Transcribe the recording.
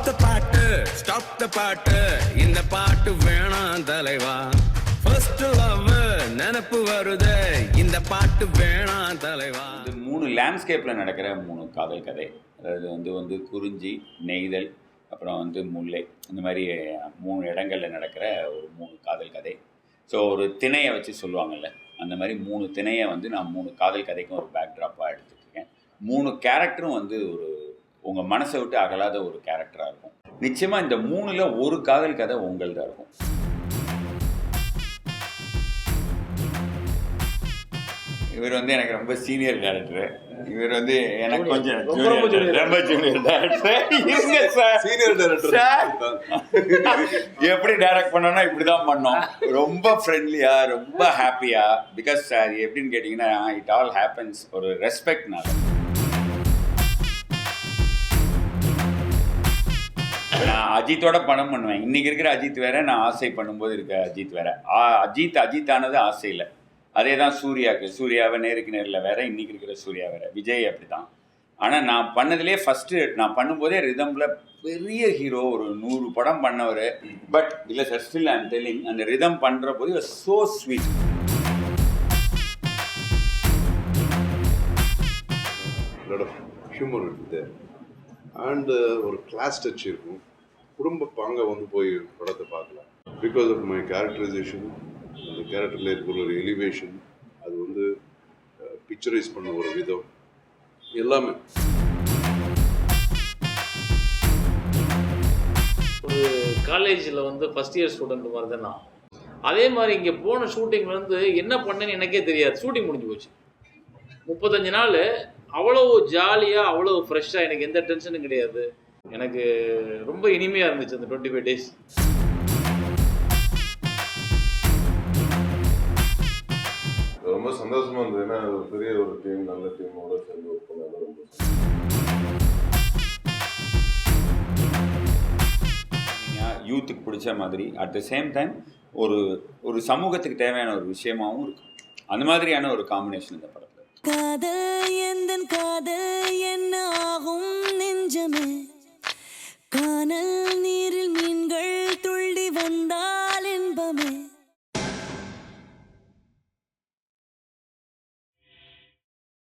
Stop the பாட்டு stop the பாட்டு இந்த பாட்டு வேணாம் தலைவா. ஃபர்ஸ்ட் லவ் நினப்பு வருது. இந்த பாட்டு வேணாம் தலைவா. இது மூணு லேண்ட்ஸ்கேப்பில் நடக்கிற மூணு காதல் கதை. அதாவது வந்து வந்து குறிஞ்சி நெய்தல் அப்புறம் வந்து முல்லை. இந்த மாதிரி மூணு இடங்களில் நடக்கிற ஒரு மூணு காதல் கதை. ஸோ ஒரு திணையை வச்சு சொல்லுவாங்கல்ல. அந்த மாதிரி மூணு திணையை வந்து நான் மூணு காதல் கதைக்கும் ஒரு பேக்ட்ராப்பாக எடுத்துருக்கேன் மூணு கேரக்டரும் வந்து ஒரு உங்கள் மனசை விட்டு அகலாத ஒரு கேரக்டராக இருக்கும். நிச்சயமாக இந்த மூணில் ஒரு காதல் கதை உங்கள்தான் இருக்கும். இவர் வந்து எனக்கு ரொம்ப சீனியர் டேரக்டர் இவர் வந்து எனக்கு கொஞ்சம் ரொம்ப ஜூனியர் டேரக்டர் சீனியர் டைரக்டர் எப்படி டைரக்ட் பண்ணோம்னா இப்படி தான் பண்ணோம். ரொம்ப ஃப்ரெண்ட்லியா ரொம்ப ஹாப்பியா பிகாஸ் சார் எப்படின்னு கேட்டிங்கன்னா இட் ஆல் ஹேப்பன்ஸ் ஒரு ரெஸ்பெக்ட்னால அஜித்தோட படம் பண்ணுவேன். இன்னைக்கு இருக்கிற அஜித் வேற நான் ஆசை பண்ணும்போது இருக்க அஜித் வேற. அஜித் அஜித் ஆனது ஆசை இல்லை. அதே தான் சூர்யாவுக்கு சூர்யாவை நேருக்கு நேரில் வேற இன்னைக்கு இருக்கிற சூர்யா வேற. விஜய் அப்படிதான் ஆனால் நான் பண்ணதுலேயே ஃபஸ்ட்டு நான் பண்ணும்போதே ரிதமில் பெரிய ஹீரோ ஒரு நூறு படம் பண்ணவர். பட் இல்லை சார் ஸ்டில் ஐம் டெல்லிங் அந்த ரிதம் பண்ணுற போது ஸோ ஸ்வீட் ஹியூமர் of இருக்குது அண்ட் ஒரு கிளாஸ் டச் இருக்கும். குடும்ப பாங்க வந்து போய் படத்தை பார்க்கலாம். பிகாஸ் ஆஃப் மை கேரக்டரைசேஷன் அந்த கேரக்டரில் இருக்கிற ஒரு எலிவேஷன் அது வந்து பிக்சரைஸ் பண்ண ஒரு விதம். எல்லாமே. ஒரு காலேஜில் வந்து ஃபஸ்ட் இயர் ஸ்டூடெண்ட் மாதிரி தான் நான் அதே மாதிரி இங்கே போன ஷூட்டிங் வந்து என்ன பண்ணேன்னு எனக்கே தெரியாது. ஷூட்டிங் முடிஞ்சு போச்சு. முப்பத்தஞ்சு நாள் அவ்வளோ ஜாலியாக அவ்வளோ ஃப்ரெஷ்ஷாக எனக்கு எந்த டென்ஷனும் கிடையாது. எனக்கு ரொம்ப இனிமையாக இருந்துச்சு அந்த டுவெண்ட்டி ஃபைவ் டேஸ் ரொம்ப சந்தோஷமா இருந்தது. ஏன்னா பெரிய ஒரு டீம் நல்ல டீமோட சேர்ந்து ஒர்க் பண்ணாங்க ரொம்ப யூத்துக்கு பிடிச்ச மாதிரி அட் த சேம் டைம் ஒரு ஒரு சமூகத்துக்கு தேவையான ஒரு விஷயமாவும் இருக்கும் அந்த மாதிரியான ஒரு காம்பினேஷன் இந்த படத்தில்.